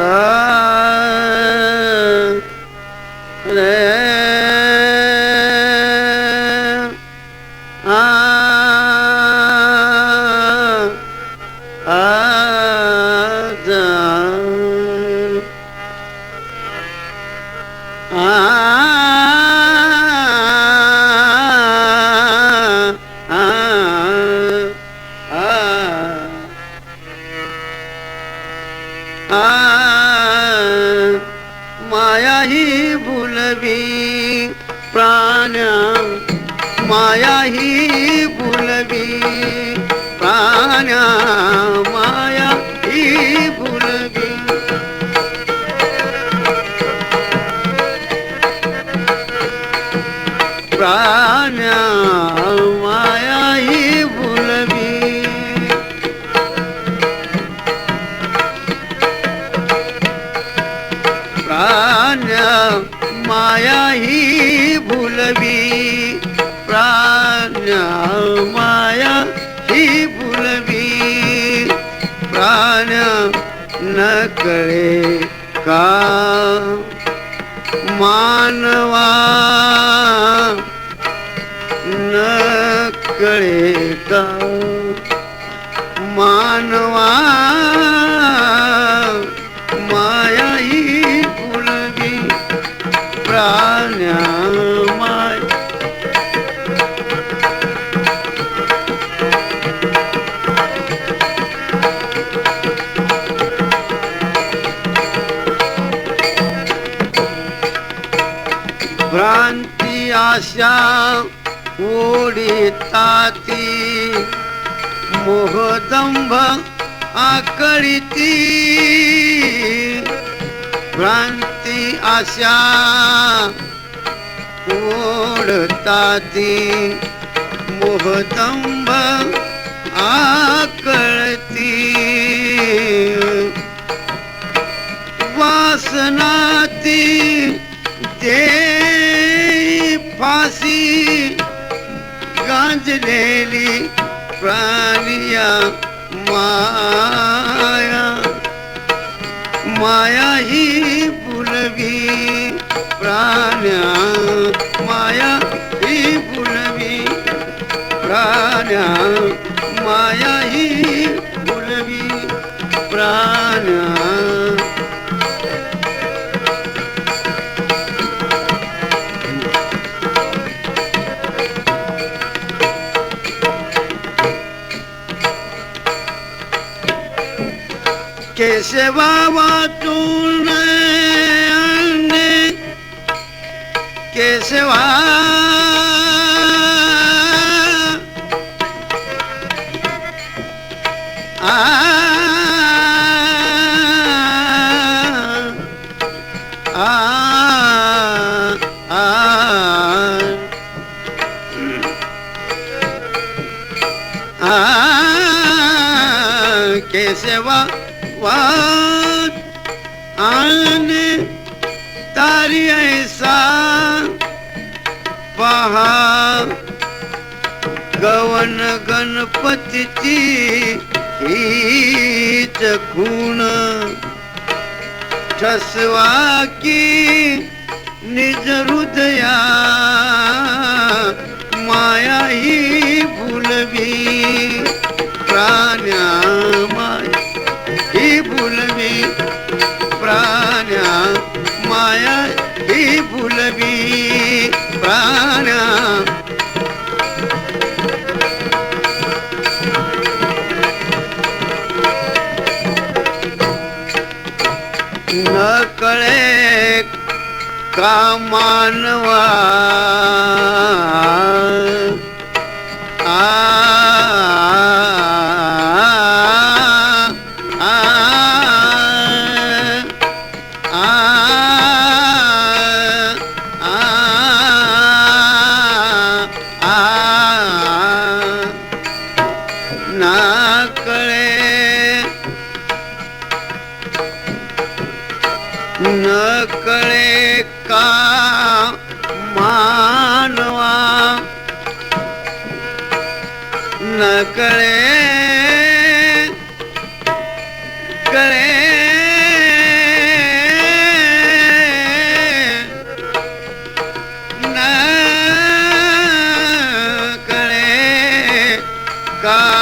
Ah! ही भुलवी प्राण माया ही भुलवी. प्राण माया ही भुलवी. प्राण प्राण माया ही भुलवी. प्राण्या माया ही भुलवी. प्राण न कळे का? मानवा न कळे का? मानवा प्राण्या भ्रांती आशा ओढिताती. मोहदंभ आकळीती. भ्रांती ती आशा. ओढताती मोहतंब आकळती. वासनाती ते फाशी गांजलेली प्राणिया माया. माया ही फुलवी प्राण्या माया ही फुलवी प्राण्या माया ही फुलवी प्राण्या केशवा वाचून केशवा आ. आ. आ. आ. केशवा वा आने तारी ऐसा पहा. गवन गणपतीची हीच खूण. ठसवा की निज हृदया माया ही भुलवी. प्राण्या माया ही भुलवी. प्राण्या माया ही भुलवी. प्राण्या न कळे का ਨ ਕਰੇ ਕਰੇ। ਨਾ ਕਰੇ ਕਾ